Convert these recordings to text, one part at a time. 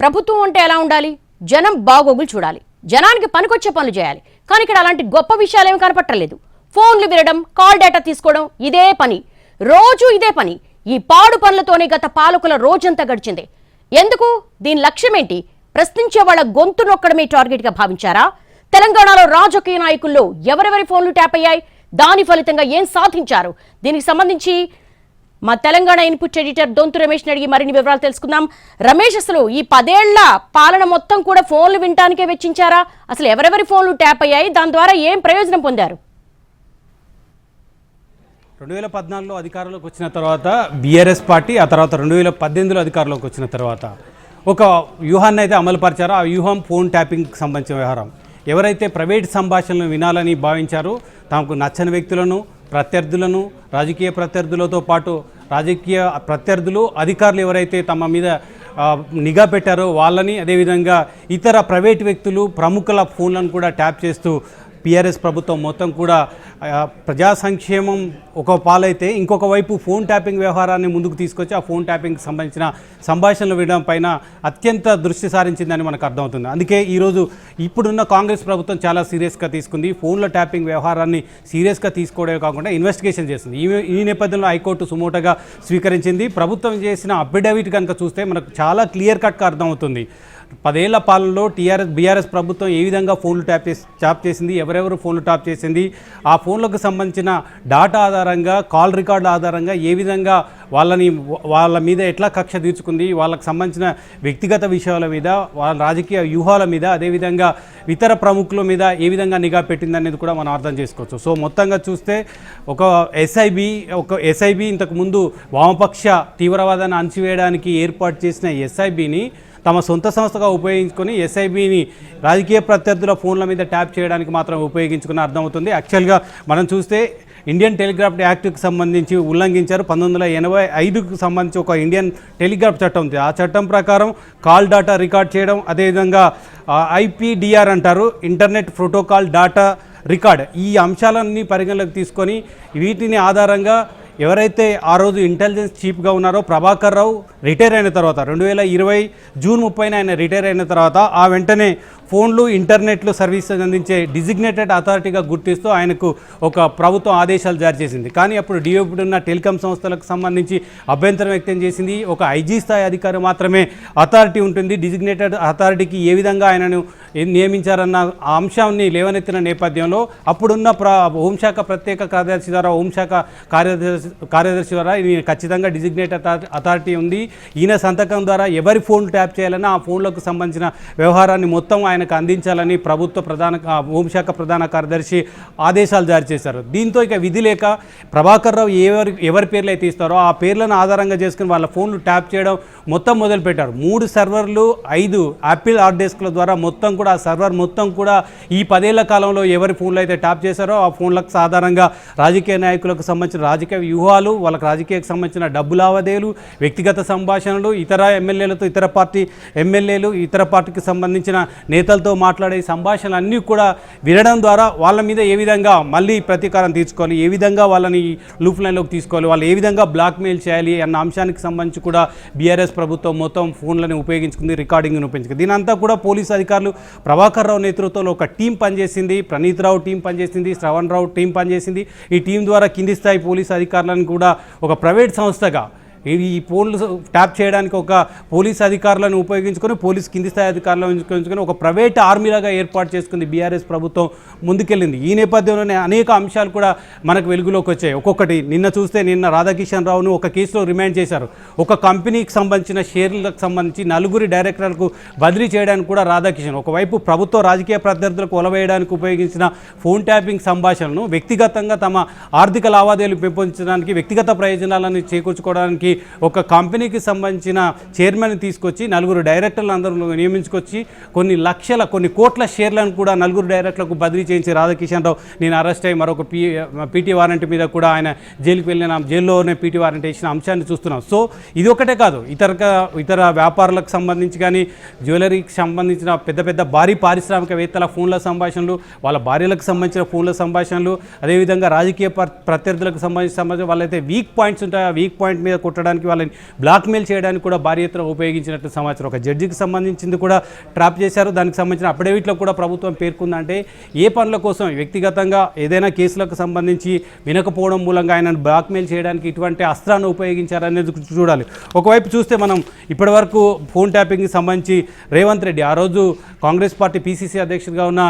ప్రభుత్వం అంటే ఎలా ఉండాలి? జనం బాగోగులు చూడాలి. జనానికి పనికొచ్చే పనులు చేయాలి. కానీ ఇక్కడ అలాంటి గొప్ప విషయాలు ఏమి కనపట్టలేదు. ఫోన్లు వినడం కాల్ డేటా తీసుకోవడం ఇదే పని. రోజు ఇదే పని. ఈ పాడు పనులతోనే గత పాలకుల రోజంతా గడిచింది. ఎందుకు? దీని లక్ష్యం ఏంటి ప్రశ్నించే వాళ్ళ గొంతు నొక్కడమే టార్గెట్గా భావించారా? తెలంగాణలో రాజకీయ నాయకుల్లో ఎవరెవరి ఫోన్లు ట్యాప్ అయ్యాయి? దాని ఫలితంగా ఏం సాధించారు? దీనికి సంబంధించి మా తెలంగాణ ఇన్పుట్ ఎడిటర్ దొంతు రమేష్ అడిగి మరిన్ని వివరాలు తెలుసుకుందాం. రమేష్ అసలు ఈ పదేళ్ళ పాలన మొత్తం కూడా ఫోన్లు వినటానికే వెచ్చించారా? అసలు ఎవరెవరి ఫోన్లు ట్యాప్ అయ్యాయి? దాని ద్వారా ఏం ప్రయోజనం పొందారు? రెండు వేల పద్నాలుగులో అధికారంలోకి వచ్చిన తర్వాత బీఆర్ఎస్ పార్టీ ఆ తర్వాత రెండు వేల పద్దెనిమిదిలో అధికారంలోకి వచ్చిన తర్వాత ఒక వ్యూహాన్ని అయితే అమలుపరిచారో. ఆ వ్యూహం ఫోన్ ట్యాపింగ్కి సంబంధించిన వ్యవహారం. ఎవరైతే ప్రైవేట్ సంభాషణలు వినాలని భావించారో తమకు నచ్చని వ్యక్తులను ప్రత్యర్థులను రాజకీయ ప్రత్యర్థులతో పాటు రాజకీయ ప్రత్యర్థులు అధికారులు ఎవరైతే తమ మీద నిఘా పెట్టారో వాళ్ళని అదేవిధంగా ఇతర ప్రైవేట్ వ్యక్తులు ప్రముఖుల ఫోన్లను కూడా ట్యాప్ చేస్తూ పిఆర్ఎస్ ప్రభుత్వం మొత్తం కూడా ప్రజా సంక్షేమం ఒక పాలైతే ఇంకొక వైపు ఫోన్ ట్యాపింగ్ వ్యవహారాన్ని ముందుకు తీసుకొచ్చి ఆ ఫోన్ ట్యాపింగ్కి సంబంధించిన సంభాషణలు వినడం పైన అత్యంత దృష్టి సారించిందని మనకు అర్థమవుతుంది. అందుకే ఈరోజు ఇప్పుడున్న కాంగ్రెస్ ప్రభుత్వం చాలా సీరియస్గా తీసుకుంది. ఫోన్ల ట్యాపింగ్ వ్యవహారాన్ని సీరియస్గా తీసుకోవడమే కాకుండా ఇన్వెస్టిగేషన్ చేస్తుంది ఈ ఈ నేపథ్యంలో హైకోర్టు సుమోటగా స్వీకరించింది. ప్రభుత్వం చేసిన అఫిడవిట్ కనుక చూస్తే మనకు చాలా క్లియర్ కట్గా అర్థమవుతుంది. పదేళ్ళ పాలనలో టీఆర్ఎస్ బీఆర్ఎస్ ప్రభుత్వం ఏ విధంగా ఫోన్లు ట్యాప్ చేసి ట్యాప్ చేసింది ఎవరెవరు ఫోన్లు ట్యాప్ చేసింది ఆ ఫోన్లకు సంబంధించిన డాటా ఆధారంగా కాల్ రికార్డు ఆధారంగా ఏ విధంగా వాళ్ళని వాళ్ళ మీద ఎట్లా కక్ష తీర్చుకుంది వాళ్ళకి సంబంధించిన వ్యక్తిగత విషయాల మీద వాళ్ళ రాజకీయ వ్యూహాల మీద అదేవిధంగా ఇతర ప్రముఖుల మీద ఏ విధంగా నిఘా పెట్టింది అనేది కూడా మనం అర్థం చేసుకోవచ్చు. సో మొత్తంగా చూస్తే ఒక ఎస్ఐబి ఒక ఎస్ఐబి ఇంతకు ముందు వామపక్ష తీవ్రవాదాన్ని అణచివేయడానికి ఏర్పాటు చేసిన ఎస్ఐబిని తమ సొంత సంస్థగా ఉపయోగించుకొని ఎస్ఐబిని రాజకీయ ప్రత్యర్థుల ఫోన్ల మీద ట్యాప్ చేయడానికి మాత్రం ఉపయోగించుకుని అర్థమవుతుంది. యాక్చువల్గా మనం చూస్తే ఇండియన్ టెలిగ్రాఫ్ యాక్ట్కి సంబంధించి ఉల్లంఘించారు. పంతొమ్మిది వందల ఎనభై ఐదుకు సంబంధించి ఒక ఇండియన్ టెలిగ్రాఫ్ చట్టం ఉంది. ఆ చట్టం ప్రకారం కాల్ డాటా రికార్డ్ చేయడం అదేవిధంగా ఐపీడిఆర్ అంటారు. ఇంటర్నెట్ ప్రోటోకాల్ డాటా రికార్డ్ ఈ అంశాలన్నీ పరిగణలోకి తీసుకొని వీటిని ఆధారంగా ఎవరైతే ఆ రోజు ఇంటెలిజెన్స్ చీఫ్గా ఉన్నారో ప్రభాకర్ రావు రిటైర్ అయిన తర్వాత రెండు వేల ఇరవై జూన్ ముప్పైన ఆయన రిటైర్ అయిన తర్వాత ఆ వెంటనే ఫోన్లు ఇంటర్నెట్లు సర్వీసెస్ అందించే డిజిగ్నేటెడ్ అథారిటీగా గుర్తిస్తూ ఆయనకు ఒక ప్రభుత్వం ఆదేశాలు జారీ చేసింది. కానీ అప్పుడు డిఓపిడి ఉన్న టెలికాం సంస్థలకు సంబంధించి అభ్యంతరం వ్యక్తం చేసింది. ఒక ఐజీ స్థాయి అధికారి మాత్రమే అథారిటీ ఉంటుంది. డిజిగ్నేటెడ్ అథారిటీకి ఏ విధంగా ఆయనను నియమించారన్న అంశాన్ని లేవనెత్తిన నేపథ్యంలో అప్పుడున్న ప్ర హోంశాఖ ప్రత్యేక కార్యదర్శి ద్వారా హోంశాఖ కార్యదర్శి కార్యదర్శి ద్వారా ఖచ్చితంగా డిజిగ్నేట్ అథారిటీ ఉంది. ఈయన సంతకం ద్వారా ఎవరి ఫోన్ ట్యాప్ చేయాలన్నా ఆ ఫోన్లకు సంబంధించిన వ్యవహారాన్ని మొత్తం ఆయనకు అందించాలని ప్రభుత్వ ప్రధాన హోంశాఖ ప్రధాన కార్యదర్శి ఆదేశాలు జారీ చేశారు. దీంతో ఇక విధి లేక ప్రభాకర్ రావు ఎవరి ఎవరి పేర్లు అయితే ఇస్తారో ఆ పేర్లను ఆధారంగా చేసుకుని వాళ్ళ ఫోన్లు ట్యాప్ చేయడం మొత్తం మొదలుపెట్టారు. మూడు సర్వర్లు ఐదు యాపిల్ హార్డ్ డిస్క్ల ద్వారా మొత్తం కూడా ఆ సర్వర్ మొత్తం కూడా ఈ పదేళ్ళ కాలంలో ఎవరి ఫోన్లు అయితే ట్యాప్ చేశారో ఆ ఫోన్లకు సాధారణంగా రాజకీయ నాయకులకు సంబంధించిన రాజకీయ వ్యూహాలు వాళ్ళకి రాజకీయకు సంబంధించిన డబ్బు లావాదేవీలు వ్యక్తిగత సంభాషణలు ఇతర ఎమ్మెల్యేలతో ఇతర పార్టీ ఎమ్మెల్యేలు ఇతర పార్టీకి సంబంధించిన నేతలతో మాట్లాడే సంభాషణలు అన్నీ కూడా వినడం ద్వారా వాళ్ళ మీద ఏ విధంగా మళ్ళీ ప్రతీకారం తీర్చుకోవాలి ఏ విధంగా వాళ్ళని లూప్ లైన్లోకి తీసుకోవాలి వాళ్ళు ఏ విధంగా బ్లాక్మెయిల్ చేయాలి అన్న అంశానికి సంబంధించి కూడా బీఆర్ఎస్ ప్రభుత్వం మొత్తం ఫోన్లను ఉపయోగించుకుంది రికార్డింగ్ను ఉపయోగించుకుంది. దీనంతా కూడా పోలీసు అధికారులు ప్రభాకర్ రావు నేతృత్వంలో ఒక టీం పనిచేసింది ప్రణీత్ రావు టీం పనిచేసింది శ్రవణ్ రావు టీం పనిచేసింది. ఈ టీం ద్వారా కింది స్థాయి పోలీసు అధికారులను కూడా ఒక ప్రైవేట్ సంస్థగా ఈ ఈ ఫోన్లు ట్యాప్ చేయడానికి ఒక పోలీస్ అధికారులను ఉపయోగించుకొని పోలీస్ కింది స్థాయి అధికారులను ఉపయోగించుకొని ఒక ప్రైవేట్ ఆర్మీలాగా ఏర్పాటు చేసుకుంది బీఆర్ఎస్ ప్రభుత్వం ముందుకెళ్ళింది. ఈ నేపథ్యంలోనే అనేక అంశాలు కూడా మనకు వెలుగులోకి వచ్చాయి. ఒక్కొక్కటి నిన్న చూస్తే నిన్న రాధాకిషన్ రావును ఒక కేసులో రిమాండ్ చేశారు. ఒక కంపెనీకి సంబంధించిన షేర్లకు సంబంధించి నలుగురి డైరెక్టర్లకు బదిలీ చేయడానికి కూడా రాధాకిషన్ ఒకవైపు ప్రభుత్వ రాజకీయ ప్రత్యర్థులకు ఒలవేయడానికి ఉపయోగించిన ఫోన్ ట్యాపింగ్ సంభాషణను వ్యక్తిగతంగా తమ ఆర్థిక లావాదేవీలు పెంపొందించడానికి వ్యక్తిగత ప్రయోజనాలను చేకూర్చుకోవడానికి ఒక కంపెనీకి సంబంధించిన చైర్మన్ తీసుకొచ్చి నలుగురు డైరెక్టర్లు అందరూ నియమించుకొచ్చి కొన్ని లక్షల కొన్ని కోట్ల షేర్లను కూడా నలుగురు డైరెక్టర్లకు బదిలీ చేయించి రాధాకిషన్ రావు నేను అరెస్ట్ అయ్యి మరొక పీ పీటీ వారెంట్ మీద కూడా ఆయన జైలుకి వెళ్ళిన జైల్లోనే పీటీ వారెంట్ వేసిన అంశాన్ని చూస్తున్నాం. సో ఇది ఒకటే కాదు. ఇతర ఇతర వ్యాపారులకు సంబంధించి కానీ జ్యువెలరీకి సంబంధించిన పెద్ద పెద్ద భారీ పారిశ్రామికవేత్తల ఫోన్ల సంభాషణలు వాళ్ళ భార్యలకు సంబంధించిన ఫోన్ల సంభాషణలు అదేవిధంగా రాజకీయ ప్రత్యర్థులకు సంబంధించిన సంబంధించిన వాళ్ళైతే వీక్ పాయింట్స్ ఉంటాయి. ఆ వీక్ పాయింట్ మీద కొట్టడం కొట్టడానికి వాళ్ళని బ్లాక్మెయిల్ చేయడానికి కూడా భారీ ఎత్తున ఉపయోగించినట్టు సమాచారం. ఒక జడ్జికి సంబంధించింది కూడా ట్రాప్ చేశారు. దానికి సంబంధించిన అఫిడవిట్లో కూడా ప్రభుత్వం పేర్కొందంటే ఏ పనుల కోసం వ్యక్తిగతంగా ఏదైనా కేసులకు సంబంధించి వినకపోవడం మూలంగా ఆయనను బ్లాక్మెయిల్ చేయడానికి ఇటువంటి అస్త్రాన్ని ఉపయోగించారనేది చూడాలి. ఒకవైపు చూస్తే మనం ఇప్పటివరకు ఫోన్ ట్యాపింగ్కి సంబంధించి రేవంత్ రెడ్డి ఆ రోజు కాంగ్రెస్ పార్టీ పీసీసీ అధ్యక్షుడిగా ఉన్న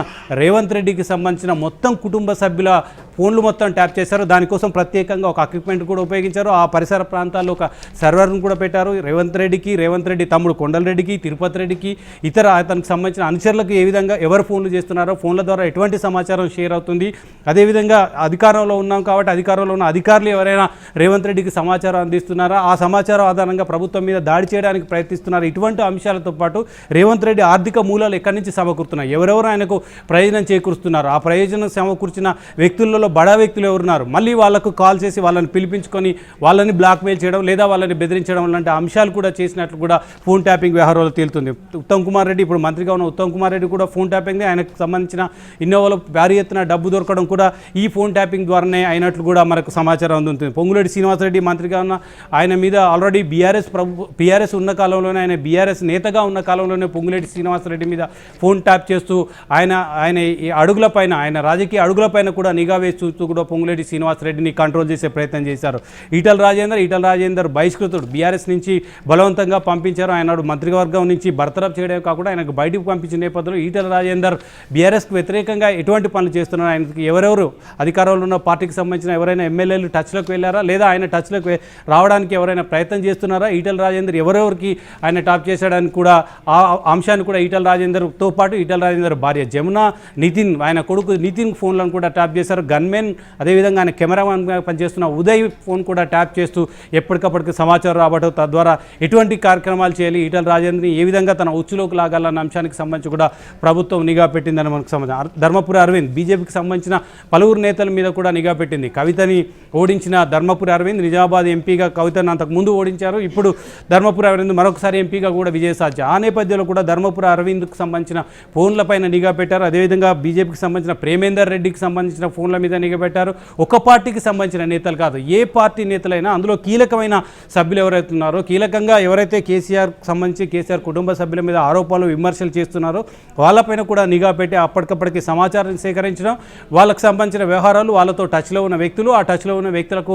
రేవంత్ రెడ్డికి సంబంధించిన మొత్తం కుటుంబ సభ్యుల ఫోన్లు మొత్తం ట్యాప్ చేశారు. దానికోసం ప్రత్యేకంగా ఒక ఎక్విప్మెంట్ కూడా ఉపయోగించారు. ఆ పరిసర ప్రాంతాల్లో ఒక సర్వర్ను కూడా పెట్టారు. రేవంత్ రెడ్డికి రేవంత్ రెడ్డి తమ్ముడు కొండలరెడ్డికి తిరుపతి రెడ్డికి ఇతర అతనికి సంబంధించిన అనుచరులకు ఏ విధంగా ఎవరు ఫోన్లు చేస్తున్నారో ఫోన్ల ద్వారా ఎటువంటి సమాచారం షేర్ అవుతుంది. అదేవిధంగా అధికారంలో ఉన్నాం కాబట్టి అధికారంలో ఉన్న అధికారులు ఎవరైనా రేవంత్ రెడ్డికి సమాచారం అందిస్తున్నారా? ఆ సమాచారం ఆధారంగా ప్రభుత్వం మీద దాడి చేయడానికి ప్రయత్నిస్తున్నారు? ఇటువంటి అంశాలతో పాటు రేవంత్ రెడ్డి ఆర్థిక మూలాలు ఎక్కడి నుంచి సమకూరుతున్నాయి? ఎవరెవరు ఆయనకు ప్రయోజనం చేకూరుస్తున్నారు? ఆ ప్రయోజనం సమకూర్చిన వ్యక్తులలో బడా వ్యక్తులు ఎవరున్నారు? మళ్ళీ వాళ్ళకు కాల్ చేసి వాళ్ళని పిలిపించుకొని వాళ్ళని బ్లాక్మెయిల్ చేయడం లేదా వాళ్ళని బెదిరించడం లాంటి అంశాలు కూడా చేసినట్లు కూడా ఫోన్ ట్యాపింగ్ వ్యవహారాలు తేలుతుంది. ఉత్తమ్ కుమార్ రెడ్డి ఇప్పుడు మంత్రిగా ఉన్న ఉత్తమ్ కుమార్ రెడ్డి కూడా ఫోన్ ట్యాపింగ్ ఆయనకు సంబంధించిన ఇన్నోవాలో భారీ ఎత్తున డబ్బు దొరకడం కూడా ఈ ఫోన్ ట్యాపింగ్ ద్వారానే అయినట్లు కూడా మనకు సమాచారం అందుతుంది. పొంగులేటి శ్రీనివాసరెడ్డి మంత్రిగా ఉన్న ఆయన మీద ఆల్రెడీ బీఆర్ఎస్ ప్రభు బీఆర్ఎస్ ఉన్న కాలంలోనే ఆయన బీఆర్ఎస్ నేతగా ఉన్న కాలంలోనే పొంగులేటి శ్రీనివాసరెడ్డి మీద ఫోన్ ట్యాప్ చేస్తూ ఆయన ఆయన ఈ అడుగులపైన ఆయన రాజకీయ అడుగులపైన కూడా నిఘా వేసి చూస్తూ కూడా పొంగులేటి శ్రీనివాసరెడ్డిని కంట్రోల్ చేసే ప్రయత్నం చేశారు. ఈటల రాజేందర్ ఈటల రాజేందర్ బహిష్కృతుడు. బీఆర్ఎస్ నుంచి బలవంతంగా పంపించారు. ఆయన మంత్రివర్గం నుంచి బర్తరఫ్ చేయడమే కాకుండా ఆయనకు బయటకు పంపించిన నేపథ్యంలో ఈటల రాజేందర్ బీఆర్ఎస్కు వ్యతిరేకంగా ఎటువంటి పనులు చేస్తున్నారు? ఆయనకి ఎవరెవరు అధికారంలో ఉన్న పార్టీకి సంబంధించిన ఎవరైనా ఎమ్మెల్యేలు టచ్లోకి వెళ్ళారా? లేదా ఆయన టచ్లోకి రావడానికి ఎవరైనా ప్రయత్నం చేస్తున్నారా? ఈటల రాజేందర్ ఎవరెవరికి ఆయన టాప్ చేశాడని కూడా ఆ అంశాన్ని కూడా ఈటల రాజేందర్తో పాటు ఈటల రాజేందర్ భార్య జమున నితిన్ ఆయన కొడుకు నితిన్ ఫోన్లను కూడా ట్యాప్ చేశారు. గన్మెన్ అదేవిధంగా ఆయన కెమెరామెన్గా పనిచేస్తున్న ఉదయ్ ఫోన్ కూడా ట్యాప్ చేస్తూ ఎప్పటికప్పటికి సమాచారం రాబట్టం తద్వారా ఎటువంటి కార్యక్రమాలు చేయాలి ఈటల రాజేంద్రని ఏ విధంగా తన ఉచ్చులోకి లాగాలన్న అంశానికి సంబంధించి కూడా ప్రభుత్వం నిఘా పెట్టిందని మనకు సంబంధించి ధర్మపురి అరవింద్ బీజేపీకి సంబంధించిన పలువురు నేతల మీద కూడా నిఘా పెట్టింది. కవితని ఓడించిన ధర్మపురి అరవింద్ నిజామాబాద్ ఎంపీగా కవితను అంతకు ముందు ఓడించారు. ఇప్పుడు ధర్మపురి అరవింద్ మరొకసారి ఎంపీగా కూడా విజయసాధ్యం. ఆ నేపథ్యంలో కూడా ధర్మపురి అరవింద్కు సంబంధించిన ఫోన్లపైన నిఘా పెట్టారు. అదేవిధంగా బీజేపీకి సంబంధించిన ప్రేమేందర్ రెడ్డికి సంబంధించిన ఫోన్ల మీద మీద పెట్టారు ఒక పార్టీకి సంబంధించిన నేతలు కాదు. ఏ పార్టీ నేతలైనా అందులో కీలకమైన సభ్యులు ఎవరైతే ఉన్నారో కీలకంగా ఎవరైతే కేసీఆర్ సంబంధించి కేసీఆర్ కుటుంబ సభ్యుల మీద ఆరోపణలు విమర్శలు చేస్తున్నారో వాళ్ళపైన కూడా నిఘా పెట్టి అప్పటికప్పటికి సమాచారం సేకరించడం వాళ్ళకు సంబంధించిన వ్యవహారాలు వాళ్ళతో టచ్లో ఉన్న వ్యక్తులు ఆ టచ్లో ఉన్న వ్యక్తులకు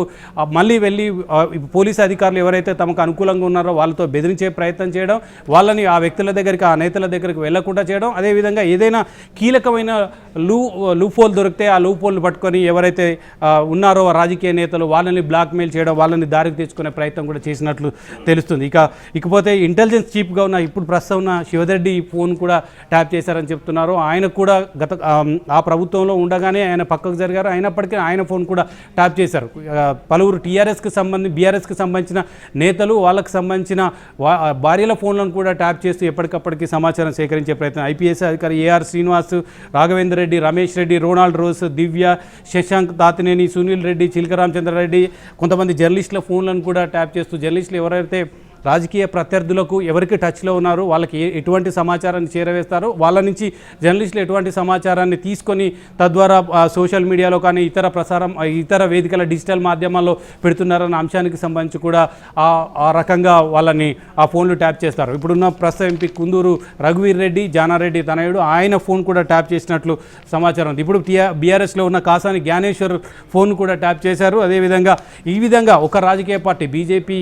మళ్ళీ వెళ్ళి పోలీసు అధికారులు ఎవరైతే తమకు అనుకూలంగా ఉన్నారో వాళ్ళతో బెదిరించే ప్రయత్నం చేయడం వాళ్ళని ఆ వ్యక్తుల దగ్గరికి ఆ నేతల దగ్గరికి వెళ్ళకుండా చేయడం అదేవిధంగా ఏదైనా కీలకమైన లూ లూఫోల్ దొరికితే ఆ లూపోల్ని పట్టుకొని ఎవరైతే ఉన్నారో రాజకీయ నేతలు వాళ్ళని బ్లాక్మెయిల్ చేయడం వాళ్ళని దారికి తెచ్చుకునే ప్రయత్నం కూడా చేసినట్లు తెలుస్తుంది. ఇక ఇకపోతే ఇంటెలిజెన్స్ చీఫ్గా ఉన్న ఇప్పుడు ప్రస్తుతం ఉన్న శివరెడ్డి ఫోన్ కూడా ట్యాప్ చేశారని చెప్తున్నారు. ఆయన కూడా గత ఆ, ప్రభుత్వంలో ఉండగానే ఆయన పక్కకు జరిగారు. అయినప్పటికీ ఆయన ఫోన్ కూడా ట్యాప్ చేశారు. పలువురు టీఆర్ఎస్కి సంబంధించి బీఆర్ఎస్కి సంబంధించిన నేతలు వాళ్ళకి సంబంధించిన వా- భార్యల ఫోన్లను కూడా ట్యాప్ చేస్తూ ఎప్పటికప్పటికి సమాచారం సేకరించే ప్రయత్నం. ఐపీఎస్ అధికారి A R Srinivas Raghavendra Reddy Ramesh Reddy Ronald Rose Divya Shashank Tatineni Sunil Reddy Chilaka Ramachandra Reddy కొంతమంది జర్నలిస్టుల ఫోన్లను కూడా ట్యాప్ చేస్తూ జర్నలిస్టులు ఎవరైతే రాజకీయ ప్రత్యర్థులకు ఎవరికి టచ్లో ఉన్నారు వాళ్ళకి ఏ- ఎటువంటి సమాచారాన్ని చేరవేస్తారో వాళ్ళ నుంచి జర్నలిస్టులు ఎటువంటి సమాచారాన్ని తీసుకొని తద్వారా సోషల్ మీడియాలో కానీ ఇతర ప్రసారం ఇతర వేదికల డిజిటల్ మాధ్యమాల్లో పెడుతున్నారన్న అంశానికి సంబంధించి కూడా ఆ ఆ రకంగా వాళ్ళని ఆ ఫోన్లు ట్యాప్ చేస్తారు. ఇప్పుడున్న ప్రస్తుత ఎంపీ కుందూరు రఘువీర్ రెడ్డి జానారెడ్డి తనయుడు ఆయన ఫోన్ కూడా ట్యాప్ చేసినట్లు సమాచారం ఉంది. ఇప్పుడు టీఆర్ బీఆర్ఎస్లో ఉన్న కాసాని జ్ఞానేశ్వర్ ఫోన్ కూడా ట్యాప్ చేశారు. అదేవిధంగా ఈ విధంగా ఒక రాజకీయ పార్టీ బీజేపీ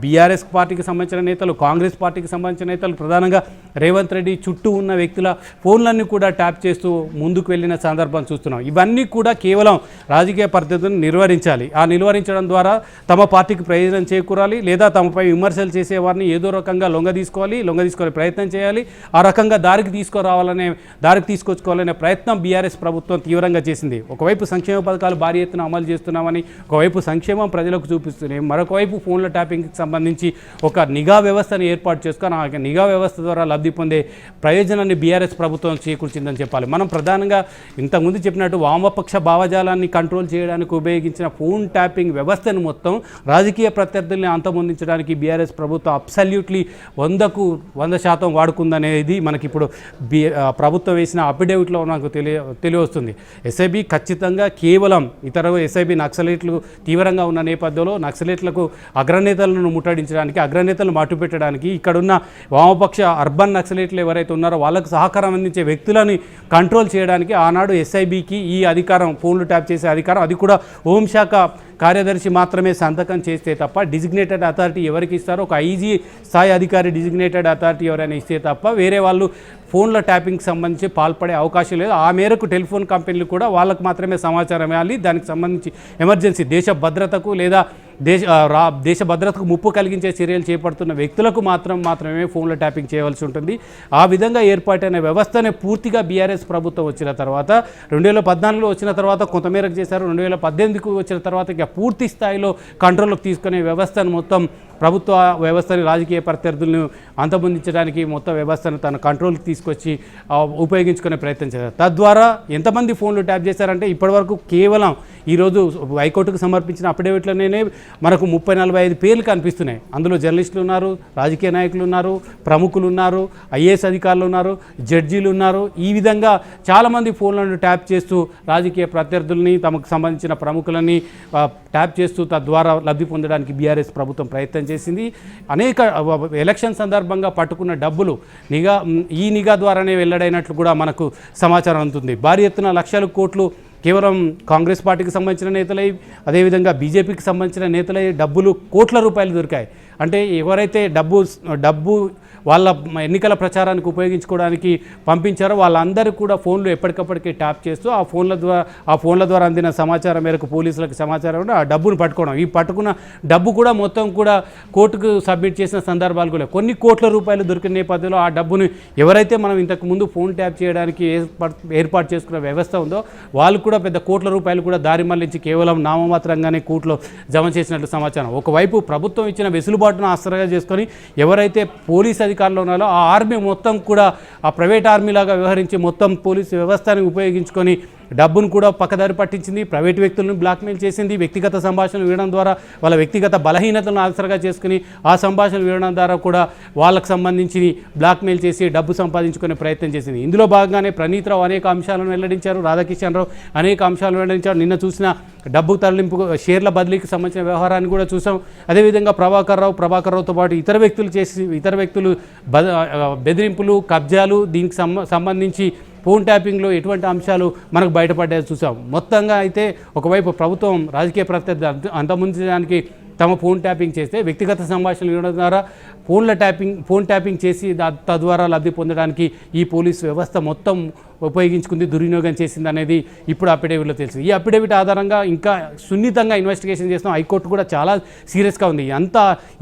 బీఆర్ఎస్ పార్టీకి సంబంధించిన నేతలు కాంగ్రెస్ పార్టీకి సంబంధించిన నేతలు ప్రధానంగా రేవంత్ రెడ్డి చుట్టూ ఉన్న వ్యక్తుల ఫోన్లన్నీ కూడా ట్యాప్ చేస్తూ ముందుకు వెళ్ళిన సందర్భం చూస్తున్నాం. ఇవన్నీ కూడా కేవలం రాజకీయ పద్ధతిని నిర్వహించాలి. ఆ నిర్వహించడం ద్వారా తమ పార్టీకి ప్రయోజనం చేకూరాలి లేదా తమపై విమర్శలు చేసే వారిని ఏదో రకంగా లొంగ తీసుకోవాలి లొంగ తీసుకునే ప్రయత్నం చేయాలి ఆ రకంగా దారికి తీసుకురావాలనే దారికి తీసుకొచ్చుకోవాలనే ప్రయత్నం బీఆర్ఎస్ ప్రభుత్వం తీవ్రంగా చేసింది. ఒకవైపు సంక్షేమ పథకాలు భారీ ఎత్తున అమలు చేస్తున్నామని ఒకవైపు సంక్షేమం ప్రజలకు చూపిస్తున్నాయి మరొకవైపు ఫోన్ల ట్యాపింగ్కి సంబంధించి ఒక నిఘా వ్యవస్థను ఏర్పాటు చేసుకొని ఆ నిఘా వ్యవస్థ ద్వారా లబ్ధి పొందే ప్రయోజనాన్ని బీఆర్ఎస్ ప్రభుత్వం చేకూర్చిందని చెప్పాలి. మనం ప్రధానంగా ఇంతకుముందు చెప్పినట్టు వామపక్ష భావజాలాన్ని కంట్రోల్ చేయడానికి ఉపయోగించిన ఫోన్ ట్యాపింగ్ వ్యవస్థను మొత్తం రాజకీయ ప్రత్యర్థుల్ని అంతమొందించడానికి బీఆర్ఎస్ ప్రభుత్వం అబ్సల్యూట్లీ వందకు వంద శాతం వాడుకుందనేది మనకి ఇప్పుడు బి ప్రభుత్వం వేసిన అఫిడేవిట్లో నాకు తెలియ తెలియవస్తుంది ఎస్ఐబి ఖచ్చితంగా కేవలం ఇతర ఎస్ఐబి నక్సలైట్లు తీవ్రంగా ఉన్న నేపథ్యంలో నక్సలైట్లకు అగ్రనేతలను ముట్టడించడానికి అగ్రనేతలను మట్టుపెట్టడానికి ఇక్కడున్న వామపక్ష అర్బన్ నక్సలైట్లు ఎవరైతే ఉన్నారో వాళ్ళకు సహకారం అందించే వ్యక్తులని కంట్రోల్ చేయడానికి ఆనాడు ఎస్ఐబికి ఈ అధికారం ఫోన్లు ట్యాప్ చేసే అధికారం. అది కూడా హోంశాఖ కార్యదర్శి మాత్రమే సంతకం చేస్తే తప్ప డిజిగ్నేటెడ్ అథారిటీ ఎవరికి ఇస్తారో ఒక ఐజీ స్థాయి అధికారి డిజిగ్నేటెడ్ అథారిటీ ఎవరైనా ఇస్తే తప్ప వేరే వాళ్ళు ఫోన్ల ట్యాపింగ్కి సంబంధించి పాల్పడే అవకాశం లేదు. ఆ మేరకు టెలిఫోన్ కంపెనీలు కూడా వాళ్ళకు మాత్రమే సమాచారం ఇవ్వాలి. దానికి సంబంధించి ఎమర్జెన్సీ దేశ భద్రతకు లేదా దేశ రా దేశ భద్రతకు ముప్పు కలిగించే చర్యలు చేపడుతున్న వ్యక్తులకు మాత్రం మాత్రమే ఫోన్ల ట్యాపింగ్ చేయవలసి ఉంటుంది. ఆ విధంగా ఏర్పాటైన వ్యవస్థనే పూర్తిగా బీఆర్ఎస్ ప్రభుత్వం వచ్చిన తర్వాత రెండు వేల పద్నాలుగులో వచ్చిన తర్వాత కొంతమేరకు చేశారు. రెండు వేల పద్దెనిమిదికి వచ్చిన తర్వాత ఇక పూర్తి స్థాయిలో కంట్రోల్లోకి తీసుకునే వ్యవస్థను మొత్తం ప్రభుత్వ వ్యవస్థని రాజకీయ ప్రత్యర్థులను అంతమొందించడానికి మొత్తం వ్యవస్థను తన కంట్రోల్కి తీసుకొచ్చి ఉపయోగించుకునే ప్రయత్నం చేశారు. తద్వారా ఎంతమంది ఫోన్లు ట్యాప్ చేశారంటే ఇప్పటివరకు కేవలం ఈరోజు హైకోర్టుకు సమర్పించిన అఫిడవిట్లోనే మనకు ముప్పై నలభై ఐదు పేర్లు కనిపిస్తున్నాయి. అందులో జర్నలిస్టులు ఉన్నారు రాజకీయ నాయకులు ఉన్నారు ప్రముఖులు ఉన్నారు ఐఏఎస్ అధికారులు ఉన్నారు జడ్జీలు ఉన్నారు. ఈ విధంగా చాలామంది ఫోన్లను ట్యాప్ చేస్తూ రాజకీయ ప్రత్యర్థుల్ని తమకు సంబంధించిన ప్రముఖులని ట్యాప్ చేస్తూ తద్వారా లబ్ధి పొందడానికి బీఆర్ఎస్ ప్రభుత్వం ప్రయత్నం చేసింది అనేక ఎలక్షన్ సందర్భంగా పట్టుకున్న డబ్బులు నిఘా ఈ నిఘా ద్వారానే వెల్లడైనట్లు కూడా మనకు సమాచారం అందుతుంది. భారీ ఎత్తున లక్షల కోట్లు కేవలం కాంగ్రెస్ పార్టీకి సంబంధించిన నేతలై అదేవిధంగా బీజేపీకి సంబంధించిన నేతలై డబ్బులు కోట్ల రూపాయలు దొరికాయి. అంటే ఎవరైతే డబ్బు డబ్బు వాళ్ళ ఎన్నికల ప్రచారానికి ఉపయోగించుకోవడానికి పంపించారో వాళ్ళందరూ కూడా ఫోన్లు ఎప్పటికప్పటికి ట్యాప్ చేస్తూ ఆ ఫోన్ల ద్వారా ఆ ఫోన్ల ద్వారా అందిన సమాచారం మేరకు పోలీసులకు సమాచారం ఆ డబ్బును పట్టుకోవడం. ఈ పట్టుకున్న డబ్బు కూడా మొత్తం కూడా కోర్టుకు సబ్మిట్ చేసిన సందర్భాలు కూడా కొన్ని కోట్ల రూపాయలు దొరికిన నేపథ్యంలో ఆ డబ్బును ఎవరైతే మనం ఇంతకు ముందు ఫోన్ ట్యాప్ చేయడానికి ఏర్పాటు ఏర్పాటు చేసుకున్న వ్యవస్థ ఉందో వాళ్ళు కూడా పెద్ద కోట్ల రూపాయలు కూడా దారి మళ్ళించి కేవలం నామమాత్రంగానే కోర్టులో జమ చేసినట్లు సమాచారం. ఒకవైపు ప్రభుత్వం ఇచ్చిన వెసులుబాటును ఆసరాగా చేసుకొని ఎవరైతే పోలీస్ అధికారులు ఉన్నారో ఆ ఆర్మీ మొత్తం కూడా ఆ ప్రైవేట్ ఆర్మీలాగా వ్యవహరించి మొత్తం పోలీసు వ్యవస్థని ఉపయోగించుకొని డబ్బును కూడా పక్కదారి పట్టించింది. ప్రైవేట్ వ్యక్తులను బ్లాక్మెయిల్ చేసింది. వ్యక్తిగత సంభాషణలు వినడం ద్వారా వాళ్ళ వ్యక్తిగత బలహీనతలను ఆసరగా చేసుకుని ఆ సంభాషణలు వినడం ద్వారా కూడా వాళ్ళకు సంబంధించి బ్లాక్మెయిల్ చేసి డబ్బు సంపాదించుకునే ప్రయత్నం చేసింది. ఇందులో భాగంగానే ప్రణీత్రావు అనేక అంశాలను వెల్లడించారు. రాధాకిషన్ రావు అనేక అంశాలను వెల్లడించారు. నిన్న చూసిన డబ్బు తరలింపు షేర్ల బదిలీకి సంబంధించిన వ్యవహారాన్ని కూడా చూసాం. అదేవిధంగా ప్రభాకర్ రావు ప్రభాకర్ రావుతో పాటు ఇతర వ్యక్తులు చేసి ఇతర వ్యక్తులు బెదిరింపులు కబ్జాలు దీనికి సంబంధించి ఫోన్ ట్యాపింగ్లో ఎటువంటి అంశాలు మనకు బయటపడ్డాయో చూసాం. మొత్తంగా అయితే ఒకవైపు ప్రభుత్వం రాజకీయ ప్రత్యర్థి అంత- అంతమొందించడానికి తమ ఫోన్ ట్యాపింగ్ చేస్తే వ్యక్తిగత సంభాషణలు ఇవ్వడం ద్వారా ఫోన్ల ట్యాపింగ్ ఫోన్ ట్యాపింగ్ చేసి తద్వారా లబ్ధి పొందడానికి ఈ పోలీస్ వ్యవస్థ మొత్తం ఉపయోగించుకుంది దుర్వినియోగం చేసింది అనేది ఇప్పుడు అఫిడేవిట్లో తెలిసింది ఈ అఫిడేవిట్ ఆధారంగా ఇంకా సున్నితంగా ఇన్వెస్టిగేషన్ చేస్తాం హైకోర్టు కూడా చాలా సీరియస్గా ఉంది. అంత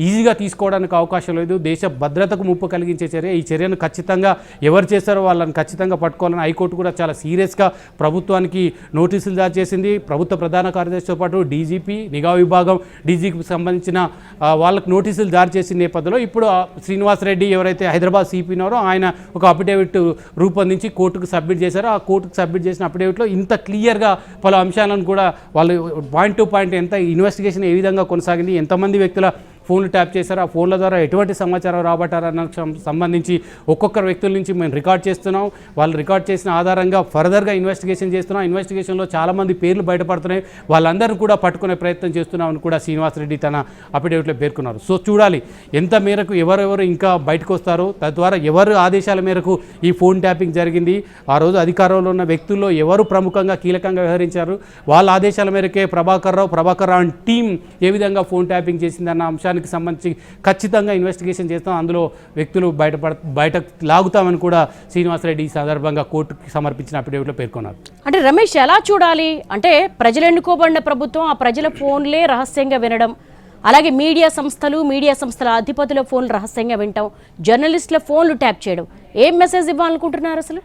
ఈజీగా తీసుకోవడానికి అవకాశం లేదు. దేశ భద్రతకు ముప్పు కలిగించే చర్య ఈ చర్యను ఖచ్చితంగా ఎవరు చేస్తారో వాళ్ళని ఖచ్చితంగా పట్టుకోవాలని హైకోర్టు కూడా చాలా సీరియస్గా ప్రభుత్వానికి నోటీసులు జారీ చేసింది. ప్రభుత్వ ప్రధాన కార్యదర్శితో పాటు డీజీపీ నిఘా విభాగం డీజీకి సంబంధించిన వాళ్ళకు నోటీసులు జారీ చేసిన నేపథ్యంలో ఇప్పుడు శ్రీనివాస్ రెడ్డి ఎవరైతే హైదరాబాద్ సిపి ఉన్నారో ఆయన ఒక అఫిడేవిట్ రూపొందించి కోర్టుకు సబ్మిట్ చేశారో ఆ కోర్టుకు సబ్మిట్ చేసిన అఫిడేవిట్లో ఇంత క్లియర్గా పలు అంశాలను కూడా వాళ్ళు పాయింట్ టు పాయింట్ ఎంత ఇన్వెస్టిగేషన్ ఏ విధంగా కొనసాగింది ఎంతమంది వ్యక్తుల ఫోన్లు ట్యాప్ చేశారు. ఆ ఫోన్ల ద్వారా ఎటువంటి సమాచారం రాబట్టారన్న సంబంధించి ఒక్కొక్కరు వ్యక్తుల నుంచి మేము రికార్డ్ చేస్తున్నాం. వాళ్ళు రికార్డ్ చేసిన ఆధారంగా ఫర్దర్గా ఇన్వెస్టిగేషన్ చేస్తున్నాం. ఇన్వెస్టిగేషన్లో చాలామంది పేర్లు బయటపడుతున్నాయి. వాళ్ళందరూ కూడా పట్టుకునే ప్రయత్నం చేస్తున్నామని కూడా శ్రీనివాసరెడ్డి తన అఫిడేవిట్లో పేర్కొన్నారు. సో చూడాలి ఎంత మేరకు ఎవరెవరు ఇంకా బయటకు వస్తారో తద్వారా ఎవరు ఆదేశాల మేరకు ఈ ఫోన్ ట్యాపింగ్ జరిగింది ఆ రోజు అధికారంలో ఉన్న వ్యక్తుల్లో ఎవరు ప్రముఖంగా కీలకంగా వ్యవహరించారు వాళ్ళ ఆదేశాల మేరకే ప్రభాకర్ రావు ప్రభాకర్ రావు అండ్ టీం ఏ విధంగా ఫోన్ ట్యాపింగ్ చేసిందన్న అంశానికి సంబంధించి ఖచ్చితంగా ఇన్వెస్టిగేషన్ చేస్తాం. అందులో వ్యక్తులు బయటపడ బయట లాగుతామని కూడా శ్రీనివాసరెడ్డి ఈ సందర్భంగా కోర్టుకి సమర్పించిన అఫిడేవిట్లో పేర్కొన్నారు. అంటే రమేష్ ఎలా చూడాలి? అంటే ప్రజలు ఎన్నుకోబడిన ప్రభుత్వం ఆ ప్రజల ఫోన్లే రహస్యంగా వినడం. అలాగే మీడియా సంస్థలు మీడియా సంస్థల అధిపతుల ఫోన్లు రహస్యంగా వినటం. జర్నలిస్టుల ఫోన్లు ట్యాప్ చేయడం. ఏం మెసేజ్ ఇవ్వాలనుకుంటున్నారు అసలు?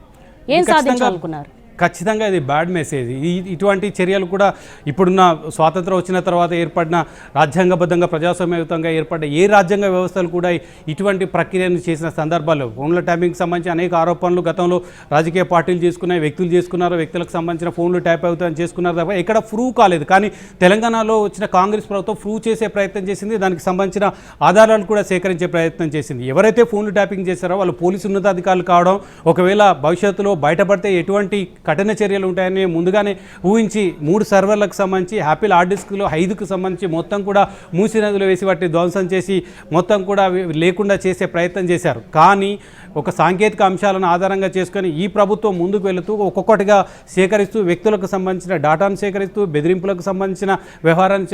ఏం సాధించాలనుకున్నారు? ఖచ్చితంగా ఇది బ్యాడ్ మెసేజ్ ఈ ఇటువంటి చర్యలు కూడా ఇప్పుడున్న స్వాతంత్రం వచ్చిన తర్వాత ఏర్పడిన రాజ్యాంగబద్ధంగా ప్రజాస్వామ్యయుతంగా ఏర్పడ్డ ఏ రాజ్యాంగ వ్యవస్థలు కూడా ఇటువంటి ప్రక్రియను చేసిన సందర్భాల్లో ఫోన్ల ట్యాపింగ్కి సంబంధించి అనేక ఆరోపణలు గతంలో రాజకీయ పార్టీలు చేసుకున్నాయి వ్యక్తులు చేసుకున్నారు వ్యక్తులకు సంబంధించిన ఫోన్లు ట్యాప్ అవుతాయని చేసుకున్నారు తప్ప ఎక్కడ ప్రూవ్ కాలేదు. కానీ తెలంగాణలో వచ్చిన కాంగ్రెస్ ప్రభుత్వం ప్రూవ్ చేసే ప్రయత్నం చేసింది దానికి సంబంధించిన ఆధారాలు కూడా సేకరించే ప్రయత్నం చేసింది. ఎవరైతే ఫోన్లు ట్యాపింగ్ చేశారో వాళ్ళు పోలీసు ఉన్నతాధికారులు కావడం ఒకవేళ భవిష్యత్తులో బయటపడితే ఎటువంటి కఠిన చర్యలు ఉంటాయని ముందుగానే ఊహించి మూడు సర్వర్లకు సంబంధించి యాపిల్ హార్డ్ డిస్క్లో ఐదుకు సంబంధించి మొత్తం కూడా మూసి నదిలో వేసి వాటిని ధ్వంసం చేసి మొత్తం కూడా లేకుండా చేసే ప్రయత్నం చేశారు. కానీ ఒక సాంకేతిక అంశాలను ఆధారంగా చేసుకొని ఈ ప్రభుత్వం ముందుకు వెళుతూ ఒక్కొక్కటిగా సేకరిస్తూ వ్యక్తులకు సంబంధించిన డేటాను సేకరిస్తూ బెదిరింపులకు సంబంధించిన వ్యవహారాన్ని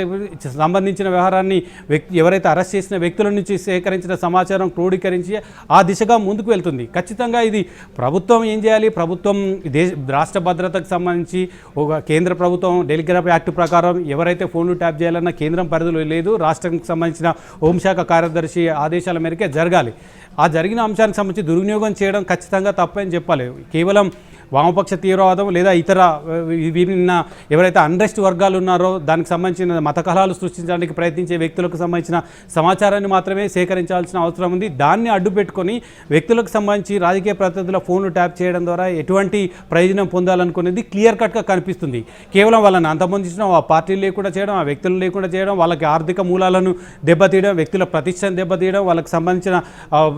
సంబంధించిన వ్యవహారాన్ని వ్యక్తి ఎవరైతే అరెస్ట్ చేసిన వ్యక్తుల నుంచి సేకరించిన సమాచారం క్రోడీకరించి ఆ దిశగా ముందుకు వెళ్తుంది. ఖచ్చితంగా ఇది ప్రభుత్వం ఏం చేయాలి? ప్రభుత్వం దేశ రాష్ట్ర భద్రతకు సంబంధించి ఒక కేంద్ర ప్రభుత్వం టెలిగ్రాఫ్ యాక్ట్ ప్రకారం ఎవరైతే ఫోన్లు ట్యాప్ చేయాలన్న కేంద్రం పరిధిలో లేదు. రాష్ట్రానికి సంబంధించిన హోంశాఖ కార్యదర్శి ఆదేశాల మేరకే జరగాలి. ఆ జరిగిన అంశానికి సంబంధించి దుర్వినియోగం చేయడం ఖచ్చితంగా తప్పని చెప్పాలి. కేవలం వామపక్ష తీవ్రవాదం లేదా ఇతర విభిన్న ఎవరైతే అన్రెస్ట్ వర్గాలు ఉన్నారో దానికి సంబంధించిన మత కలహాలు సృష్టించడానికి ప్రయత్నించే వ్యక్తులకు సంబంధించిన సమాచారాన్ని మాత్రమే సేకరించాల్సిన అవసరం ఉంది. దాన్ని అడ్డు పెట్టుకొని వ్యక్తులకు సంబంధించి రాజకీయ ప్రతినిధుల ఫోన్లు ట్యాప్ చేయడం ద్వారా ఎటువంటి ప్రయోజనం పొందాలనుకునేది క్లియర్ కట్గా కనిపిస్తుంది. కేవలం వాళ్ళని అంతమొందించడం ఆ పార్టీలు లేకుండా చేయడం ఆ వ్యక్తులు లేకుండా చేయడం వాళ్ళకి ఆర్థిక మూలాలను దెబ్బతీయడం వ్యక్తుల ప్రతిష్టను దెబ్బతీయడం వాళ్ళకి సంబంధించిన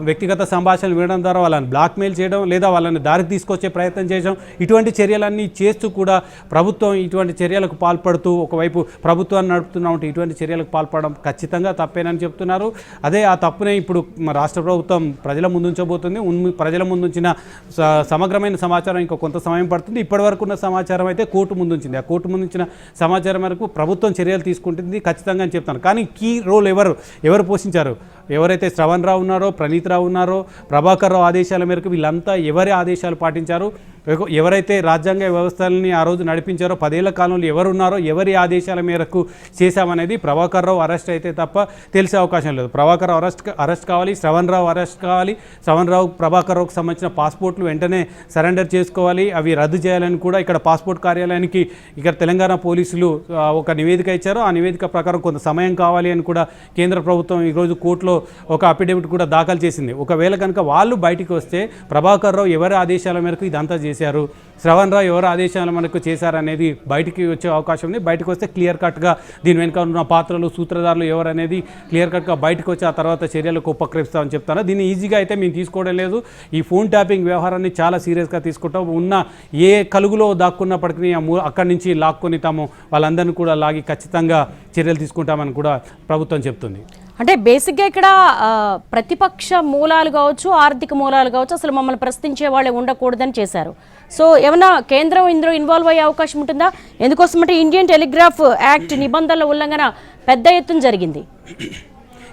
వ్యక్తిగత సంభాషణలు వినడం ద్వారా వాళ్ళని బ్లాక్మెయిల్ చేయడం లేదా వాళ్ళని దారికి తీసుకొచ్చే ప్రయత్నం చేయడం ఇటువంటి చర్యలన్నీ చేస్తూ కూడా ప్రభుత్వం ఇటువంటి చర్యలకు పాల్పడుతూ ఒకవైపు ప్రభుత్వాన్ని నడుపుతున్నా ఉంటే ఇటువంటి చర్యలకు పాల్పడడం ఖచ్చితంగా తప్పేనని చెప్తున్నారు. అదే ఆ తప్పునే ఇప్పుడు రాష్ట్ర ప్రభుత్వం ప్రజల ముందుంచబోతుంది. ఉన్- ప్రజల ముందుంచిన స- సమగ్రమైన సమాచారం ఇంకా కొంత సమయం పడుతుంది. ఇప్పటివరకు ఉన్న సమాచారం అయితే కోర్టు ముందుంచింది. ఆ కోర్టు ముందుంచిన సమాచారం వరకు ప్రభుత్వం చర్యలు తీసుకుంటుంది ఖచ్చితంగా అని చెప్తాను కానీ కీ రోల్ ఎవరు? ఎవరు పోషించారు? ఎవరైతే శ్రవణ్ రావు ఉన్నారో ప్రణీత్ రావు ఉన్నారో ప్రభాకర్ రావు ఆదేశాల మేరకు వీళ్ళంతా ఎవరి ఆదేశాలు పాటించారు? ఎవరైతే రాజ్యాంగ వ్యవస్థలని ఆ రోజు నడిపించారో పదేళ్ళ కాలంలో ఎవరున్నారో ఎవరి ఆదేశాల మేరకు చేశామనేది ప్రభాకర్ రావు అరెస్ట్ అయితే తప్ప తెలిసే అవకాశం లేదు. ప్రభాకర్ రావు అరెస్ట్ అరెస్ట్ కావాలి శ్రవణ్ రావు అరెస్ట్ కావాలి. శ్రవణ్ రావు ప్రభాకర్ రావుకు సంబంధించిన పాస్పోర్ట్లు వెంటనే సరెండర్ చేసుకోవాలి. అవి రద్దు చేయాలని కూడా ఇక్కడ పాస్పోర్ట్ కార్యాలయానికి ఇక్కడ తెలంగాణ పోలీసులు ఒక నివేదిక ఇచ్చారు. ఆ నివేదిక ప్రకారం కొంత సమయం కావాలి అని కూడా కేంద్ర ప్రభుత్వం ఈరోజు కోర్టులో ఒక అఫిడవిట్ కూడా దాఖలు చేసింది. ఒకవేళ కనుక వాళ్ళు బయటికి వస్తే ప్రభాకర్ రావు ఎవరి ఆదేశాల మేరకు ఇదంతా చేశారు. శ్రవణ్ రావు ఎవరు ఆదేశాలు మనకు చేశారనేది బయటికి వచ్చే అవకాశం ఉంది. బయటకు వస్తే క్లియర్ కట్గా దీని వెనుక ఉన్న పాత్రలు సూత్రధారులు ఎవరనేది క్లియర్ కట్గా బయటకు వచ్చి ఆ తర్వాత చర్యలకు ఉపక్రమిస్తామని చెప్తాను దీన్ని ఈజీగా అయితే మేము తీసుకోవడం లేదు. ఈ ఫోన్ ట్యాపింగ్ వ్యవహారాన్ని చాలా సీరియస్గా తీసుకుంటాం. ఉన్న ఏ కలుగులో దాక్కున్నప్పటికీ అక్కడి నుంచి లాక్కొని తాము వాళ్ళందరినీ కూడా లాగి ఖచ్చితంగా చర్యలు తీసుకుంటామని కూడా ప్రభుత్వం చెప్తుంది. అంటే బేసిక్గా ఇక్కడ ప్రతిపక్ష మూలాలు కావచ్చు ఆర్థిక మూలాలు కావచ్చు అసలు మమ్మల్ని ప్రశ్నించే వాళ్ళే ఉండకూడదని చేశారు. సో ఏమన్నా కేంద్రం ఇందులో ఇన్వాల్వ్ అయ్యే అవకాశం ఉంటుందా? ఎందుకోసమంటే ఇండియన్ టెలిగ్రాఫ్ యాక్ట్ నిబంధనల ఉల్లంఘన పెద్ద ఎత్తున జరిగింది.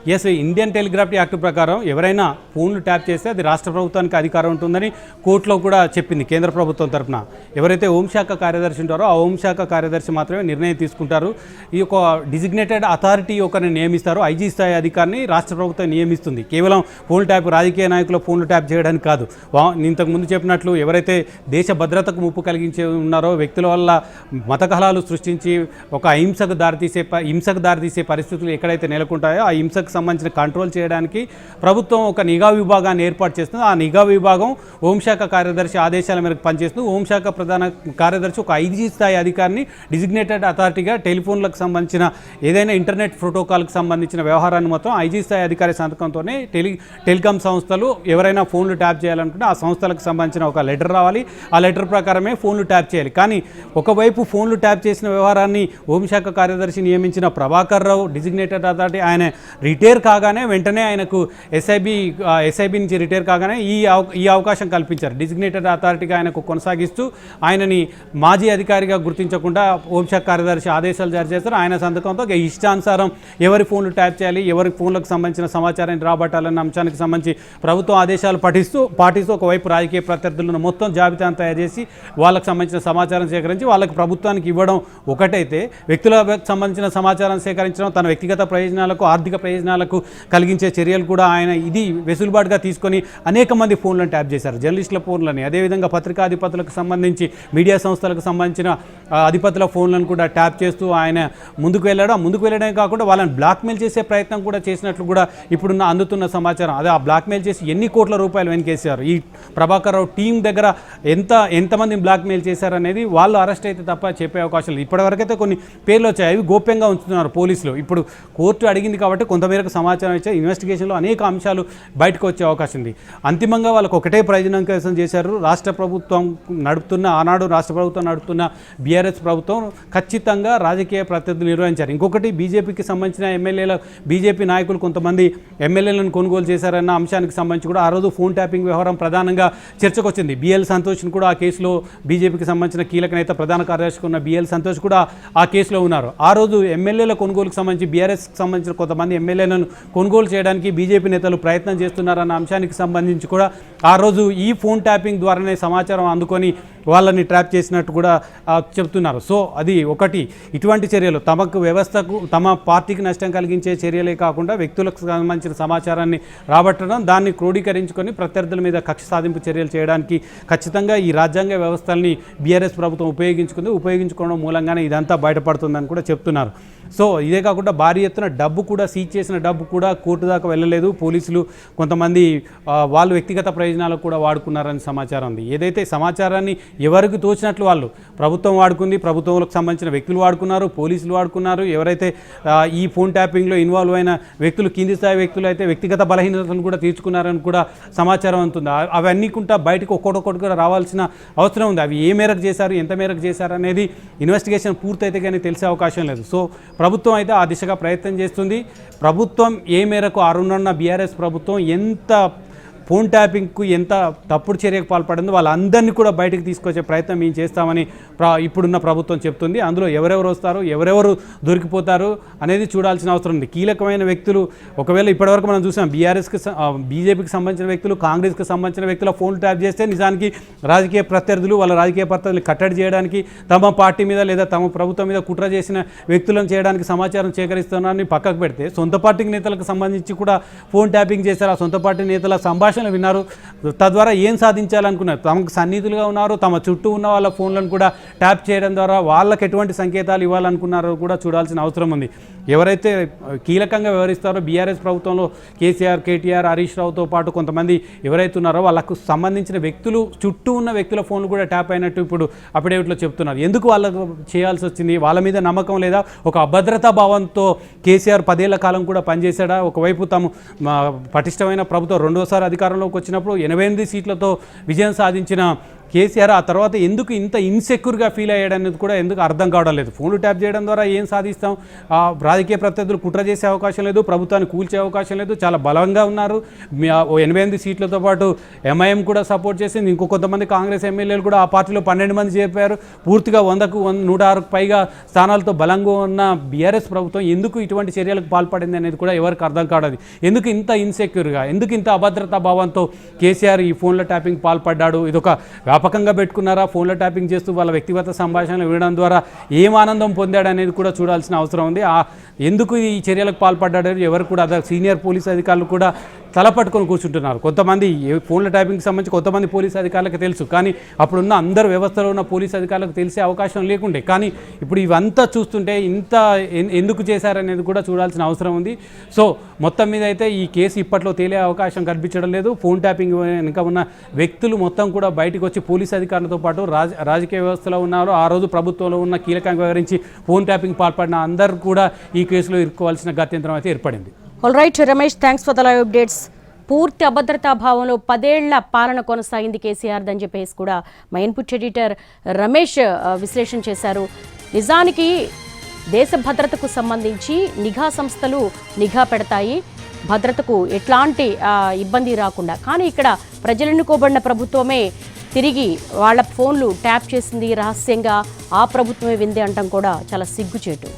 ఎస్ ఇండియన్ టెలిగ్రాఫీ యాక్ట్ ప్రకారం ఎవరైనా ఫోన్లు ట్యాప్ చేస్తే అది రాష్ట్ర ప్రభుత్వానికి అధికారం ఉంటుందని కోర్టులో కూడా చెప్పింది కేంద్ర ప్రభుత్వం తరపున. ఎవరైతే హోంశాఖ కార్యదర్శి ఉంటారో ఆ హోంశాఖ కార్యదర్శి మాత్రమే నిర్ణయం తీసుకుంటారు. ఈ యొక్క డిజిగ్నేటెడ్ అథారిటీ ఒకరిని నియమిస్తారు. ఐజీ స్థాయి అధికారిని రాష్ట్ర ప్రభుత్వం నియమిస్తుంది. కేవలం ఫోన్ ట్యాప్ రాజకీయ నాయకుల ఫోన్లు ట్యాప్ చేయడానికి కాదు. వా- ఇంతకు ముందు చెప్పినట్లు ఎవరైతే దేశ భద్రతకు ముప్పు కలిగించే ఉన్నారో వ్యక్తుల వల్ల మత కలహాలు సృష్టించి ఒక హింసకు దారితీసే ప- హింసకు దారితీసే పరిస్థితులు ఎక్కడైతే నెలకొంటాయో ఆ హింసకు సంబంధించిన కంట్రోల్ చేయడానికి ప్రభుత్వం ఒక నిఘా విభాగాన్ని ఏర్పాటు చేస్తుంది. ఆ నిఘా విభాగం హోంశాఖ కార్యదర్శి ఆదేశాల మేరకు పనిచేస్తుంది. హోంశాఖ ప్రధాన కార్యదర్శి ఒక ఐజీ స్థాయి అధికారిని డిజిగ్నేటెడ్ అథారిటీగా టెలిఫోన్లకు సంబంధించిన ఏదైనా ఇంటర్నెట్ ప్రోటోకాల్కి సంబంధించిన వ్యవహారాన్ని మొత్తం ఐజీ స్థాయి అధికారి సంతకంతోనే టెలి టెలికాం సంస్థలు ఎవరైనా ఫోన్లు ట్యాప్ చేయాలనుకుంటే ఆ సంస్థలకు సంబంధించిన ఒక లెటర్ రావాలి. ఆ లెటర్ ప్రకారమే ఫోన్లు ట్యాప్ చేయాలి. కానీ ఒకవైపు ఫోన్లు ట్యాప్ చేసిన వ్యవహారాన్ని హోంశాఖ కార్యదర్శి నియమించిన ప్రభాకర్ రావు డిజిగ్నేటెడ్ అథారిటీ ఆయన రిటైర్ రిటైర్ కాగానే వెంటనే ఆయనకు ఎస్ఐబి ఎస్ఐబి నుంచి రిటైర్ కాగానే ఈ ఈ అవకాశం కల్పించారు. డిజిగ్నేటెడ్ అథారిటీగా ఆయనకు కొనసాగిస్తూ ఆయనని మాజీ అధికారిగా గుర్తించకుండా హోంశాఖ కార్యదర్శి ఆదేశాలు జారీ చేస్తారు. ఆయన సంతకంతో ఇష్టానుసారం ఎవరి ఫోన్లు ట్యాప్ చేయాలి ఎవరి ఫోన్లకు సంబంధించిన సమాచారాన్ని రాబట్టాలన్న అంశానికి సంబంధించి ప్రభుత్వం ఆదేశాలు పాటిస్తూ పాటిస్తూ ఒకవైపు రాజకీయ ప్రత్యర్థులను మొత్తం జాబితాను తయారు చేసి వాళ్ళకు సంబంధించిన సమాచారం సేకరించి వాళ్ళకి ప్రభుత్వానికి ఇవ్వడం ఒకటైతే వ్యక్తులకు సంబంధించిన సమాచారం సేకరించడం తన వ్యక్తిగత ప్రయోజనాలకు ఆర్థిక ప్రయోజనాలకు ప్రయోజనాలకు కలిగించే చర్యలు కూడా ఆయన ఇది వెసులుబాటుగా తీసుకొని అనేక మంది ఫోన్లను ట్యాప్ చేశారు. జర్నలిస్టుల ఫోన్లని అదేవిధంగా పత్రికాధిపతులకు సంబంధించి మీడియా సంస్థలకు సంబంధించిన అధిపతుల ఫోన్లను కూడా ట్యాప్ చేస్తూ ఆయన ముందుకు వెళ్ళాడు. ఆ ముందుకు వెళ్ళడమే కాకుండా వాళ్ళని బ్లాక్మెయిల్ చేసే ప్రయత్నం కూడా చేసినట్లు కూడా ఇప్పుడున్న అందుతున్న సమాచారం. అదే ఆ బ్లాక్మెయిల్ చేసి ఎన్ని కోట్ల రూపాయలు వెనకేసారు ఈ ప్రభాకర్ రావు టీం దగ్గర ఎంత ఎంతమందిని బ్లాక్మెయిల్ చేశారనేది వాళ్ళు అరెస్ట్ అయితే తప్ప చెప్పే అవకాశం లేదు ఇప్పటివరకైతే కొన్ని పేర్లు వచ్చాయి. అవి గోప్యంగా ఉంచుతున్నారు పోలీసులు. ఇప్పుడు కోర్టు అడిగింది కాబట్టి మేరకు సమాచారం ఇచ్చే ఇన్వెస్టిగేషన్లో అనేక అంశాలు బయటకు వచ్చే అవకాశం ఉంది. అంతిమంగా వాళ్ళకు ఒకటే ప్రయోజనం కోసం చేశారు. రాష్ట్ర ప్రభుత్వం నడుపుతున్న ఆనాడు రాష్ట్ర ప్రభుత్వం నడుపుతున్న బీఆర్ఎస్ ప్రభుత్వం ఖచ్చితంగా రాజకీయ ప్రత్యర్థులు నిర్వహించారు. ఇంకొకటి బీజేపీకి సంబంధించిన ఎమ్మెల్యేల బీజేపీ నాయకులు కొంతమంది ఎమ్మెల్యేలను కొనుగోలు చేశారన్న అంశానికి సంబంధించి కూడా ఆ రోజు ఫోన్ ట్యాపింగ్ వ్యవహారం ప్రధానంగా చర్చకు వచ్చింది బిఎల్ సంతోష్ని కూడా ఆ కేసులో బీజేపీకి సంబంధించిన కీలక నేత ప్రధాన కార్యదర్శి ఉన్న బిఎల్ సంతోష్ కూడా ఆ కేసులో ఉన్నారు. ఆ రోజు ఎమ్మెల్యేల కొనుగోలుకు సంబంధించి బీఆర్ఎస్కి సంబంధించిన కొంతమంది ఎమ్మెల్యే ఎమ్మెల్యేలను కొనుగోలు చేయడానికి బీజేపీ నేతలు ప్రయత్నం చేస్తున్నారన్న అంశానికి సంబంధించి కూడా ఆ రోజు ఈ ఫోన్ ట్యాపింగ్ ద్వారానే సమాచారం అందుకొని వాళ్ళని ట్రాప్ చేసినట్టు కూడా చెప్తున్నారు. సో అది ఒకటి. ఇటువంటి చర్యలు తమకు వ్యవస్థకు తమ పార్టీకి నష్టం కలిగించే చర్యలే కాకుండా వ్యక్తులకు సంబంధించిన సమాచారాన్ని రాబట్టడం దాన్ని క్రోడీకరించుకొని ప్రత్యర్థుల మీద కక్ష సాధింపు చర్యలు చేయడానికి ఖచ్చితంగా ఈ రాజ్యాంగ వ్యవస్థల్ని బీఆర్ఎస్ ప్రభుత్వం ఉపయోగించుకుంది. ఉపయోగించుకోవడం మూలంగానే ఇదంతా బయటపడుతుందని కూడా చెప్తున్నారు. సో ఇదే కాకుండా భారీ ఎత్తున డబ్బు కూడా సీజ్ చేసిన డబ్బు కూడా కోర్టు దాకా వెళ్ళలేదు. పోలీసులు కొంతమంది వాళ్ళు వ్యక్తిగత ప్రయోజనాలకు కూడా వాడుకున్నారని సమాచారం ఉంది. ఏదైతే సమాచారాన్ని ఎవరికి తోచినట్లు వాళ్ళు ప్రభుత్వం వాడుకుంది ప్రభుత్వంలోకి సంబంధించిన వ్యక్తులు వాడుకున్నారు పోలీసులు వాడుకున్నారు ఎవరైతే ఈ ఫోన్ ట్యాపింగ్లో ఇన్వాల్వ్ అయిన వ్యక్తులు కింది స్థాయి వ్యక్తులు అయితే వ్యక్తిగత బలహీనతలను కూడా తీర్చుకున్నారని కూడా సమాచారం ఉంటుంది అవన్నీ కూడా బయటకు ఒక్కొక్కటి కూడా రావాల్సిన అవసరం ఉంది. అవి ఏ మేరకు చేశారు ఎంత మేరకు చేశారు అనేది ఇన్వెస్టిగేషన్ పూర్తయితే కానీ తెలిసే అవకాశం లేదు. సో ప్రభుత్వం అయితే ఆ దిశగా ప్రయత్నం చేస్తుంది. ప్రభుత్వం ఏ మేరకు అరుణన్న బీఆర్ఎస్ ప్రభుత్వం ఎంత ఫోన్ ట్యాపింగ్కు ఎంత తప్పుడు చర్యకు పాల్పడిందో వాళ్ళందరినీ కూడా బయటకు తీసుకొచ్చే ప్రయత్నం మేము చేస్తామని ప్ర ఇప్పుడున్న ప్రభుత్వం చెప్తుంది. అందులో ఎవరెవరు వస్తారు ఎవరెవరు దొరికిపోతారు అనేది చూడాల్సిన అవసరం ఉంది. కీలకమైన వ్యక్తులు ఒకవేళ ఇప్పటివరకు మనం చూసాం బీఆర్ఎస్కి బీజేపీకి సంబంధించిన వ్యక్తులు కాంగ్రెస్కి సంబంధించిన వ్యక్తుల ఫోన్ ట్యాప్ చేస్తే నిజానికి రాజకీయ ప్రత్యర్థులు వాళ్ళ రాజకీయ ప్రత్యర్థులు కట్టడి చేయడానికి తమ పార్టీ మీద లేదా తమ ప్రభుత్వం మీద కుట్ర చేసిన వ్యక్తులను చేయడానికి సమాచారం సేకరిస్తున్నారని పక్కకు పెడితే సొంత పార్టీ నేతలకు సంబంధించి కూడా ఫోన్ ట్యాపింగ్ చేశారు. ఆ సొంత పార్టీ నేతల సంభాషణలు విన్నారు. తద్వారా ఏం సాధించాలనుకున్నారు? తమకు సన్నిధులుగా ఉన్నారు తమ చుట్టూ ఉన్న వాళ్ళ ఫోన్లను కూడా ట్యాప్ చేయడం ద్వారా వాళ్ళకి ఎటువంటి సంకేతాలు ఇవ్వాలనుకున్నారో కూడా చూడాల్సిన అవసరం ఉంది. ఎవరైతే కీలకంగా వ్యవహరిస్తారో బీఆర్ఎస్ ప్రభుత్వంలో కేసీఆర్ కేటీఆర్ హరీష్ రావుతో పాటు కొంతమంది ఎవరైతే ఉన్నారో వాళ్ళకు సంబంధించిన వ్యక్తులు చుట్టూ ఉన్న వ్యక్తుల ఫోన్లు కూడా ట్యాప్ అయినట్టు ఇప్పుడు అఫిడేవిట్లో చెప్తున్నారు. ఎందుకు వాళ్ళకు చేయాల్సి వచ్చింది? వాళ్ళ మీద నమ్మకం లేదా? ఒక అభద్రతా భావంతో కేసీఆర్ పదేళ్ళ కాలం కూడా పనిచేశాడా? ఒకవైపు తాము మా పటిష్టమైన ప్రభుత్వం రెండోసారి అధికారంలోకి వచ్చినప్పుడు ఎనభై ఎనిమిది సీట్లతో విజయం సాధించిన కేసీఆర్ ఆ తర్వాత ఎందుకు ఇంత ఇన్సెక్యూర్గా ఫీల్ అయ్యాడనేది కూడా ఎందుకు అర్థం కావడం లేదు. ఫోన్లు ట్యాప్ చేయడం ద్వారా ఏం సాధిస్తాం? ఆ రాజకీయ ప్రత్యర్థులు కుట్ర చేసే అవకాశం లేదు ప్రభుత్వాన్ని కూల్చే అవకాశం లేదు చాలా బలంగా ఉన్నారు. ఎనభై ఎనిమిది సీట్లతో పాటు ఎంఐఎం కూడా సపోర్ట్ చేసింది. ఇంకో కొంతమంది కాంగ్రెస్ ఎమ్మెల్యేలు కూడా ఆ పార్టీలో పన్నెండు మంది చెప్పారు పూర్తిగా వందకు వంద నూట ఆరుకు పైగా స్థానాలతో బలంగా ఉన్న బీఆర్ఎస్ ప్రభుత్వం ఎందుకు ఇటువంటి చర్యలకు పాల్పడింది అనేది కూడా ఎవరికి అర్థం కావడది ఎందుకు ఇంత ఇన్సెక్యూర్గా ఎందుకు ఇంత అభద్రతా భావంతో కేసీఆర్ ఈ ఫోన్ల ట్యాపింగ్ పాల్పడ్డాడు? ఇదొక జ్ఞాపకంగా పెట్టుకున్నారా? ఫోన్లో ట్యాపింగ్ చేస్తూ వాళ్ళ వ్యక్తిగత సంభాషణలు వినడం ద్వారా ఏం ఆనందం పొందాడు అనేది కూడా చూడాల్సిన అవసరం ఉంది. ఆ ఎందుకు ఈ చర్యలకు పాల్పడ్డాడు? ఎవరు కూడా అదే సీనియర్ పోలీస్ అధికారులు కూడా తల పట్టుకొని కూర్చుంటున్నారు. కొంతమంది ఫోన్ల ట్యాపింగ్కి సంబంధించి కొంతమంది పోలీస్ అధికారులకు తెలుసు. కానీ అప్పుడున్న అందరు వ్యవస్థలో ఉన్న పోలీస్ అధికారులకు తెలిసే అవకాశం లేకుండే. కానీ ఇప్పుడు ఇవంతా చూస్తుంటే ఇంత ఎన్- ఎందుకు చేశారనేది కూడా చూడాల్సిన అవసరం ఉంది. సో మొత్తం మీద అయితే ఈ కేసు ఇప్పట్లో తేలే అవకాశం కనిపించడం లేదు. ఫోన్ ట్యాపింగ్ వెనుక ఉన్న వ్యక్తులు మొత్తం కూడా బయటకు వచ్చి పోలీస్ అధికారులతో పాటు రాజ రాజకీయ వ్యవస్థలో ఉన్నారు. ఆ రోజు ప్రభుత్వంలో ఉన్న కీలకంగా వివరించి ఫోన్ ట్యాపింగ్ పాల్పడిన అందరూ కూడా ఈ కేసులో ఇరుక్కోవాల్సిన గత్యంతరం అయితే ఏర్పడింది. All right Ramesh thanks for the live updates పూర్తి అభద్రతా భావంలో పదేళ్ళ పాలన కొనసాగింది కేసీఆర్ అని చెప్పేసి కూడా మా ఇన్పుట్ ఎడిటర్ రమేష్ విశ్లేషణ చేశారు. నిజానికి దేశ భద్రతకు సంబంధించి నిఘా సంస్థలు నిఘా పెడతాయి. భద్రతకు ఎట్లాంటి ఇబ్బంది రాకుండా. కానీ ఇక్కడ ప్రజలెన్నుకోబడిన ప్రభుత్వమే తిరిగి వాళ్ళ ఫోన్లు ట్యాప్ చేసింది రహస్యంగా ఆ ప్రభుత్వమే వింది అంటాం కూడా చాలా సిగ్గుచేటు.